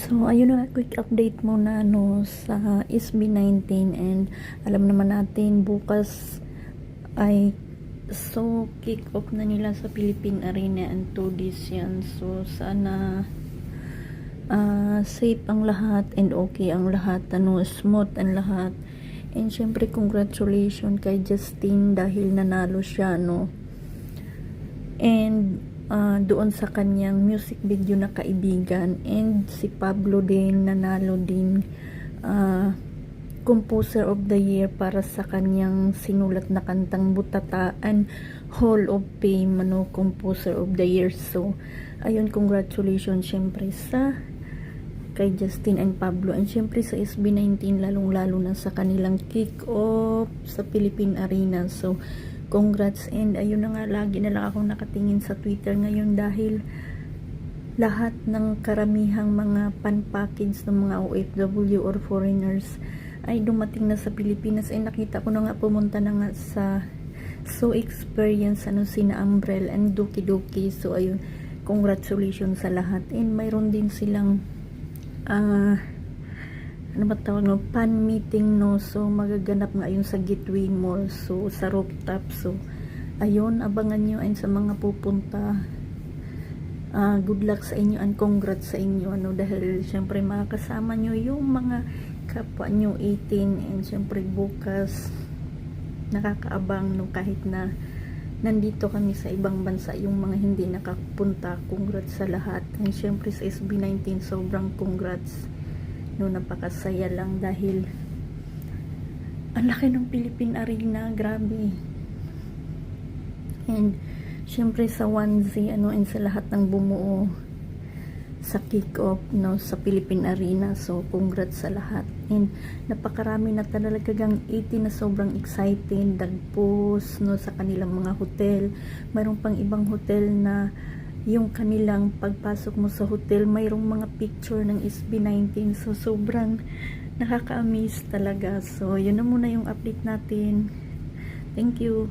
So, ayun na, quick update muna no, sa SB19 and alam naman natin bukas ay so kick off na nila sa Philippine Arena and 2Ds yan. So, sana ah, safe ang lahat and okay ang lahat, ano, smooth ang lahat. And syempre, congratulations kay Justin dahil nanalo siya, no. And ah, doon sa kanyang music video na kaibigan. And si Pablo din nanalo din ah, composer of the year para sa kanyang sinulat na kantang Butataan Hall of Fame ano composer of the year. So ayun congratulations syempre sa kay Justin and Pablo. And syempre sa SB19 lalong lalo na sa kanilang kick off sa Philippine Arena. So congrats and ayun na nga lagi na lang ako nakatingin sa Twitter ngayon dahil lahat ng karamihang mga pan-package ng mga OFW or foreigners ay dumating na sa Pilipinas. Ay nakita ko na nga pumunta na nga sa so experience ano sina Umbrel and Doki Doki so ayun congratulations sa lahat. And mayroon din silang ah ano ba tawag no pan meeting no? So magaganap nga yun sa Gateway Mall. So sa rooftop. So ayun abangan nyo. And sa mga pupunta Ah, good luck sa inyo and congrats sa inyo ano? Dahil syempre makakasama nyo yung mga kapwa nyo 18 and syempre bukas nakakaabang no? Kahit na nandito kami sa ibang bansa yung mga hindi nakapunta congrats sa lahat. And syempre sa SB19 sobrang congrats no napakasaya lang dahil ang laki ng Philippine Arena grabe. And syempre sa 1Z ano and sa lahat ng bumuo sa kick-off no sa Philippine Arena. So congrats sa lahat. And napakarami na talagang 80 na sobrang excited dagpos no sa kanilang mga hotel. Mayroon pang ibang hotel na yung kanilang pagpasok mo sa hotel mayroong mga picture ng SB19 so sobrang nakaka-amaze talaga. So yun na muna yung update natin. Thank you